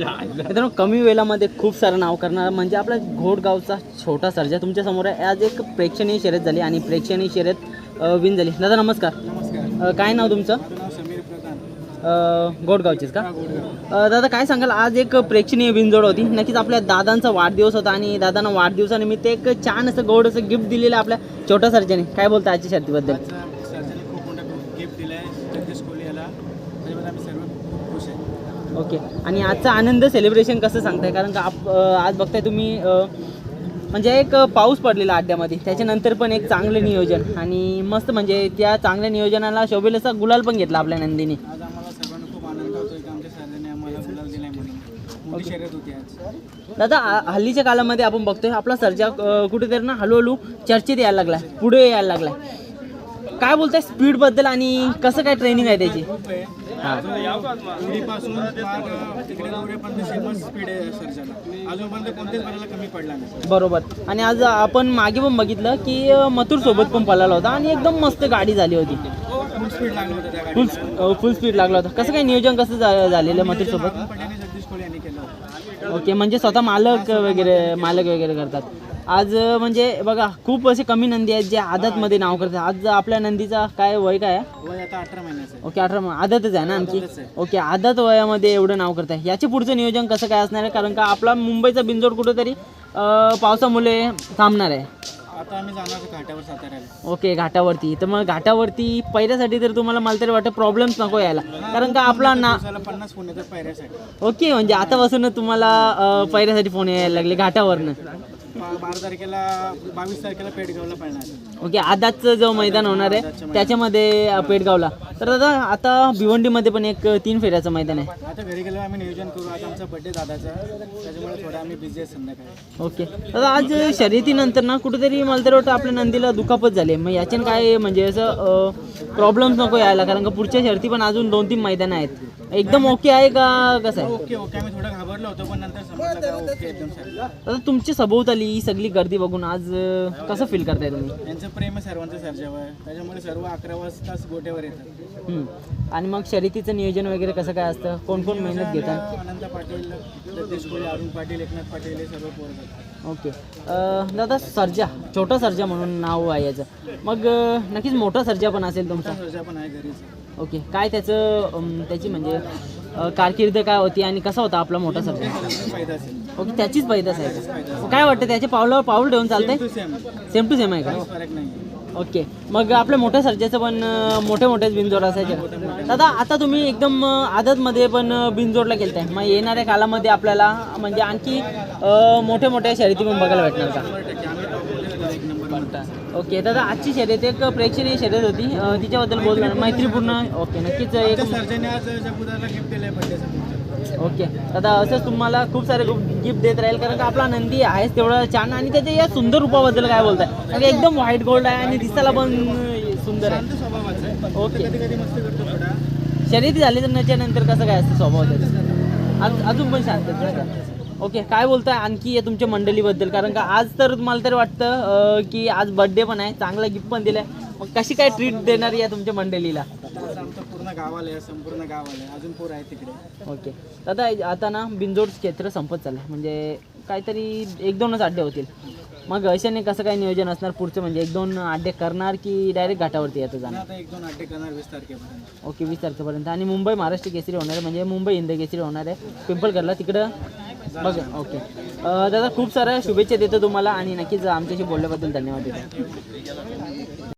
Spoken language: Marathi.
मित्रांनो कमी वेळामध्ये खूप सारं नाव करणारा म्हणजे आपला घोडगावचा छोटा सर्जा तुमच्यासमोर आहे आज एक प्रेक्षणीय शर्यत झाली आणि प्रेक्षणीय शर्यत विन झाली. दादा नमस्कार. काय नाव तुमचं? माझं नाव समीर प्रधान. अ, घोडगावचेच का? दादा काय सांगाल? आज एक प्रेक्षणीय बिनजोड होती. नक्कीच आपल्या दादांचा वाढदिवस होता आणि दादांना वाढदिवसानिमित्त एक छान असं गोड असं गिफ्ट दिलेलं आपल्या छोट्या सर्जाने काय बोलता आजच्या शर्तीबद्दल आजचा सर्जाने खूप मोठा गिफ्ट दिला आहे जगदीश कोहली याला त्याच्यामध्ये आम्ही सर्व खूप खुश आहे ओके. आणि आजचा आनंद सेलिब्रेशन कसं सांगताय? कारण का आप आज बघताय तुम्ही म्हणजे एक पाऊस पडलेला अड्ड्यामध्ये. त्याच्यानंतर पण एक चांगलं नियोजन. आणि मस्त म्हणजे त्या चांगल्या नियोजनाला शोभेल असा गुलाल पण घेतला आपल्या नंदीने. आज आम्हाला सर्वांना खूप आनंद होतो की आमच्या सर्जाने आम्हाला गुलाल दिला आहे म्हणून. मोठी शर्यत होती आज. दादा आ- हल्लीच्या काळामध्ये आपण बघतोय आपला सर्जा अ, कुठेतरी ना हळूहळू चर्चेत यायला लागलाय पुढे यायला लागलाय. काय बोलताय स्पीडबद्दल आणि कसं काय ट्रेनिंग आहे त्याची? खूप आहे. उडीपासून फार तिकडे दोऱ्यापर्यंत सेमच स्पीड आहे सर्जाला अजूनपर्यंत कोणत्याच बैलाला कमी पडला नाही. बरोबर. आणि आज आपण मागे पण बघितलं की मथुर सोबत पण पळाला होता आणि एकदम मस्त गाडी झाली होती. फुल स्पीड लागलं होतं त्या फुल गाडीला. फुल स्पीड लागला होता. कसं काय नियोजन कसं झा- झालेलं मथुर सोबत? मागून पडल्याने जगदीश कोहली यांनी केलं होतं. ओके म्हणजे स्वतः मालक वगैरे मालक वगैरे करतात. आज म्हणजे बघा खूप असे कमी नंदी आहेत जे आदतमध्ये नाव करतात. आज आपल्या नंदीचा काय वय काय आहे? वय आता अठरा महिन्याचं आहे. ओके अठरा आदतच आहे ना आमची? आदतच आहे. ओके आदत वयामध्ये एवढं नाव करताय. याचे पुढचं नियोजन कसं काय असणार आहे? कारण का आपला मुंबईचा बिंजोड कुठेतरी अ, पावसामुळे थांबणार आहे. आता आम्ही जाणार आहोत घाटावर साताऱ्याला. ओके घाटावरती. तर मग घाटावरती पहिल्यासाठी तर तुम्हाला मला तरी वाटतं प्रॉब्लेम्स नको यायला. कारण का आपला ना दिवसाला पन्नास फोन येतात पायऱ्यासाठी ओके म्हणजे आतापासूनच तुम्हाला अ, पहिल्यासाठी फोन यायला लागले घाटावरनं. बारा तारखेला बावीस तारखेला पेडगावला पडणार ओके आदाचं जो मैदान होणार आहे त्याच्यामध्ये अ, पेडगावला. तर दादा आता भिवंडीमध्ये पण एक तीन फेऱ्याचं मैदान आहे. आता घरी गेल्यावर आम्ही नियोजन करू. आज आमचा बड्डे दादाचा. त्याच्यामुळे थोडं आम्ही बिझी आहे संध्याकाळी. ओके. दादा आज शर्यतीनंतर ना कुठेतरी मला तरी वाटतं आपल्या नंदीला दुखापत झाली मग याच्यानं काय म्हणजे असं प्रॉब्लेम्स नको यायला कारण का पुढच्या शर्ती पण अजून दोन तीन मैदानं आहेत. एकदम ओके आहे का कसं आहे? Okay okay. आम्ही थोडं घाबरलो होतो पण नंतर समजलं का ओके एकदम सर दादा तुमची सभोवताली ही सगळी गर्दी बघून आज अ, कसं फील करताय तुम्ही? यांचं प्रेम आहे सर्वांचं सर्जावर. त्याच्यामुळे सर्व अकरा वाजताच गोट्यावर येतात. हम्म. आणि मग शर्यतीचं नियोजन वगैरे कसं काय असतं? कोण कोण मेहनत घेतात? अनंत पाटील अरुण पाटील एकनाथ पाटील हे सर्व ओके. अ, दादा सर्जा. छोटा सर्जा म्हणून नाव आहे याचं. मग अ, नक्कीच मोठा सर्जा पण असेल तुमचा. सर्जा पण आहे घरीच. ओके. काय त्याचं त्याची म्हणजे अ, कारकीर्द काय होती आणि कसा होता आपला मोठा सर्जा? फायदा असेल. ओके त्याचीच पैदास आहे. काय वाटतं त्याच्या पावलावर पाऊल ठेवून चालतंय? सेम सेम टू सेम आहे का? फरक नाही ओके. मग आपल्या मोठ्या सर्जाचं पण मोठे मोठेच बिनजोड असायचे. दादा आता तुम्ही एकदम आदतमध्ये पण बिनजोडला केलताय मग येणाऱ्या कालामध्ये आपल्याला म्हणजे आणखी मोठे मोठ्या मोठ्या शर्यती पण बघायला भेटणार का? ओके. दादा आजची शर्यत एक प्रेक्षणीय शर्यत होती. तिच्याबद्दल बोलणार मैत्रीपूर्ण ओके नक्कीच एक त्या आज आहे ओके. दादा असंच तुम्हाला खूप सारे गिफ्ट देत राहील कारण का आपला नंदी आहेच तेवढं छान आणि त्याच्या या सुंदर रूपाबद्दल काय बोलताय? कारण एकदम व्हाईट गोल्ड आहे आणि दिसायला पण सुंदर आहे. आहे. ओके. शर्यती झाली तर त्याच्यानंतर कसं काय असतं स्वभाव त्याचा? अजून पण शांत आहे का? ओके काय बोलताय? आणखी या तुमच्या मंडळीबद्दल कारण का आज तर मला तरी वाटतं की आज बर्थडे पण आहे चांगला गिफ्ट पण दिलाय. मग कशी काय ट्रीट देणार या तुमच्या मंडळीला? पूर्ण गावाला आहे संपूर्ण गावाला आहे अजून पोर आहे तिकडे. ओके. दादा आता ना बिंजोड क्षेत्र संपत चाललंय. म्हणजे काहीतरी एक दोनच अड्डे होतील. मग अशाने कसं काय नियोजन असणार पुढचं? म्हणजे एक दोन अड्डे करणार की डायरेक्ट घाटावरती येतं जाणार? आता एक दोन अड्डे करणार वीस तारखेपर्यंत. ओके वीस तारखेपर्यंत. आणि मुंबई महाराष्ट्र केसरी होणार आहे. म्हणजे मुंबई हिंद केसरी होणार आहे. पिंपळगडला तिकडं बघ. ओके. अं, दादा खूप साऱ्या शुभेच्छा देतो तुम्हाला आणि नक्कीच आमच्याशी बोलल्याबद्दल धन्यवाद देतो.